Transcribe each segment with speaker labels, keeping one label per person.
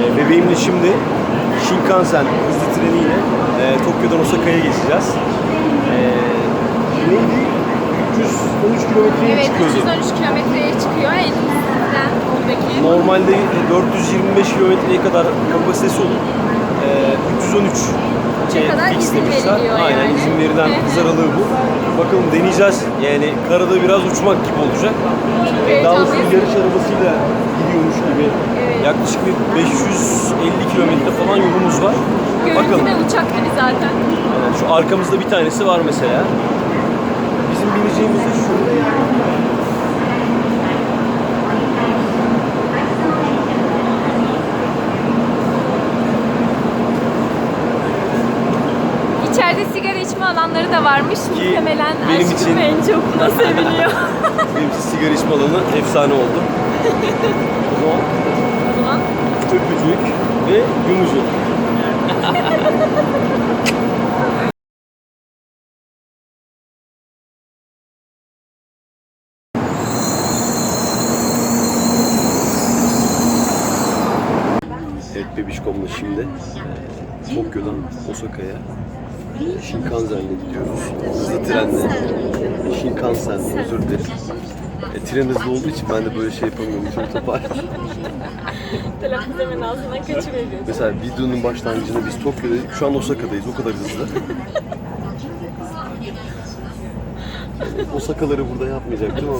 Speaker 1: Ee, bebeğimle şimdi Shinkansen hızlı treniyle e, Tokyo'dan Osaka'ya geçeceğiz. Ee, neydi? 313 kilometreye
Speaker 2: Evet,
Speaker 1: çıkıyordu.
Speaker 2: 313 kilometreye çıkıyor elimizden.
Speaker 1: Normalde 425 kilometreye kadar kapasitesi olur. Ee, 313 şey,
Speaker 2: kadar izin veriliyor
Speaker 1: Aynen
Speaker 2: yani.
Speaker 1: izin verilen
Speaker 2: Evet.
Speaker 1: hız aralığı bu. Bakalım deneyeceğiz. Yani karada biraz uçmak gibi olacak.
Speaker 2: Evet,
Speaker 1: Daha doğrusu yarış arabasıyla gidiyormuş gibi. Yaklaşık bir 550 kilometre falan yolumuz var. Bakalım.
Speaker 2: Görüntü de uçak gibi zaten.
Speaker 1: Yani şu arkamızda bir tanesi var mesela. Bizim bineceğimiz de şu.
Speaker 2: İçeride sigara içme alanları da varmış. Muhtemelen
Speaker 1: benim
Speaker 2: aşkım
Speaker 1: için-
Speaker 2: en çok buna seviniyor.
Speaker 1: Benim için sigara içme alanı efsane oldu. O zaman
Speaker 2: zaman
Speaker 1: öpücük ve yumuşak. Evet Bebişkom'la şimdi e, Tokyo'dan Osaka'ya Shinkansen'le gidiyoruz. Hızlı trenle. Shinkansen özür dilerim. E, tren hızlı olduğu için ben de böyle şey yapamıyorum. Çok topar.
Speaker 2: telaffuz hemen ağzından kaçıveriyor.
Speaker 1: Mesela videonun başlangıcında biz Tokyo'dayız. Şu an Osaka'dayız. O kadar hızlı. Yani Osaka'ları burada yapmayacaktım ama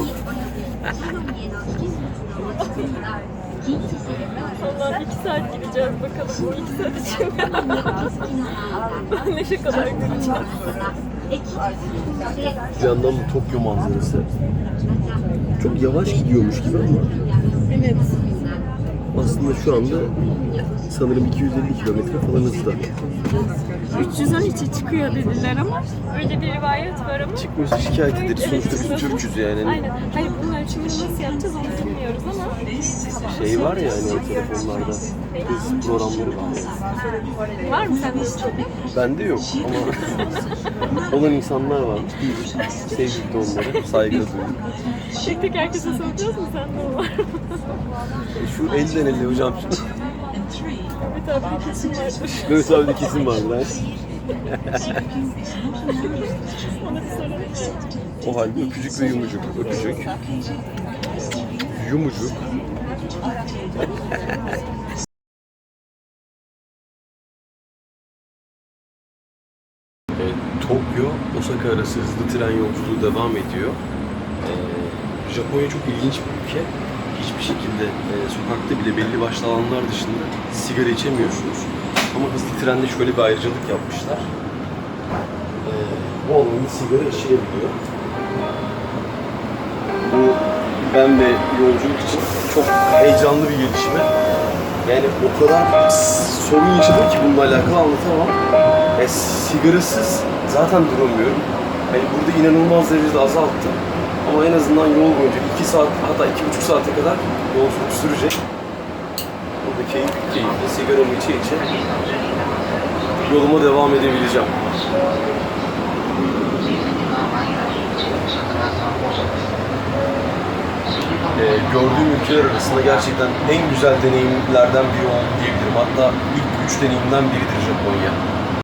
Speaker 2: Allah'ım iki saat gideceğiz bakalım bu iki saat içinde. ne şakalar göreceğiz.
Speaker 1: bir yandan bu Tokyo manzarası çok yavaş gidiyormuş gibi ama
Speaker 2: Evet.
Speaker 1: Aslında şu anda sanırım 250 kilometre falan hızda.
Speaker 2: 313'e çıkıyor dediler ama öyle bir rivayet var ama.
Speaker 1: Çıkmıyorsa şikayet ederiz. Sonuçta biz Türk'üz yani.
Speaker 2: Aynen. Hayır bunun ölçümünü nasıl yapacağız onu bilmiyoruz ama.
Speaker 1: Şey var ya hani o telefonlarda hız programları var. ya.
Speaker 2: Var mı sende hiç?
Speaker 1: Bende yok ama olan insanlar var. Sevdik de onları, saygı duyduk.
Speaker 2: Tek tek herkese soracağız mı sende o var mı?
Speaker 1: E, Şu elden ele hocam
Speaker 2: vardır.
Speaker 1: Mehmet abi de kesin vardı. O halde öpücük ve yumucuk. Öpücük. Yumucuk. E, Tokyo, Osaka arası hızlı tren yolculuğu devam ediyor. E, Japonya çok ilginç bir ülke. Hiçbir şekilde e, sokakta bile belli başlı alanlar dışında sigara içemiyorsunuz. Ama hızlı trende şöyle bir ayrıcalık yapmışlar. E, bu alanda sigara içilebiliyor. Bu ben ve yolculuk için çok heyecanlı bir gelişme. Yani o kadar sorun yaşadım ki bununla alakalı anlatamam. E, sigarasız zaten duramıyorum. Hani burada inanılmaz derecede azalttım. Ama en azından yol boyunca 2 saat hatta 2,5 saate kadar yolculuk sürecek. Burada keyifli keyifli sigaramı içe içe yoluma devam edebileceğim. Ee, gördüğüm ülkeler arasında gerçekten en güzel deneyimlerden biri oldu diyebilirim. Hatta ilk üç deneyimden biridir Japonya.